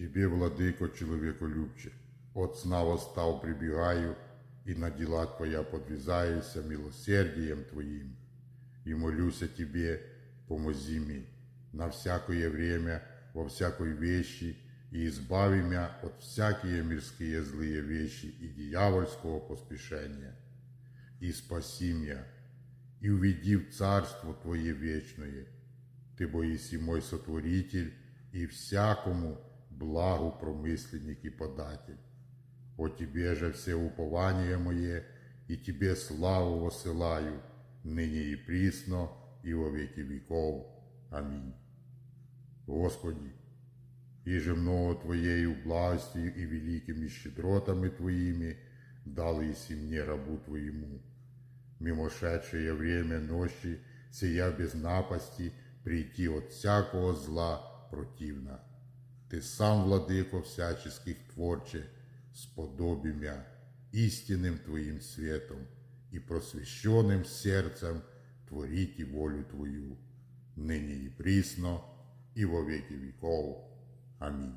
Тебе, владыко, человеколюбче, от сна восстал прибегаю, и на дела Твоя подвязаюся милосердием Твоим. И молюся Тебе, помози мне на всякое время, во всякой вещи, и избави меня от всякие мирские злые вещи и дьявольского поспешения. И спаси меня, и уведи в Царство Твое вечное. Ты боиси мой сотворитель и всякому благу промысленник и податель. О Тебе же все упование мое, и Тебе славу посылаю, ныне и присно, и во веки веков. Аминь. Господи, и же много Твоею властью и великими щедротами Твоими дал Иси мне рабу Твоему. Мимошедшее время ночи, сия без напасти, прийти от всякого зла противно. Ты сам, владыко всяческих творче, сподоби мя истинным Твоим светом и просвещенным сердцем творите волю Твою, ныне и присно, и во веки веков. Аминь.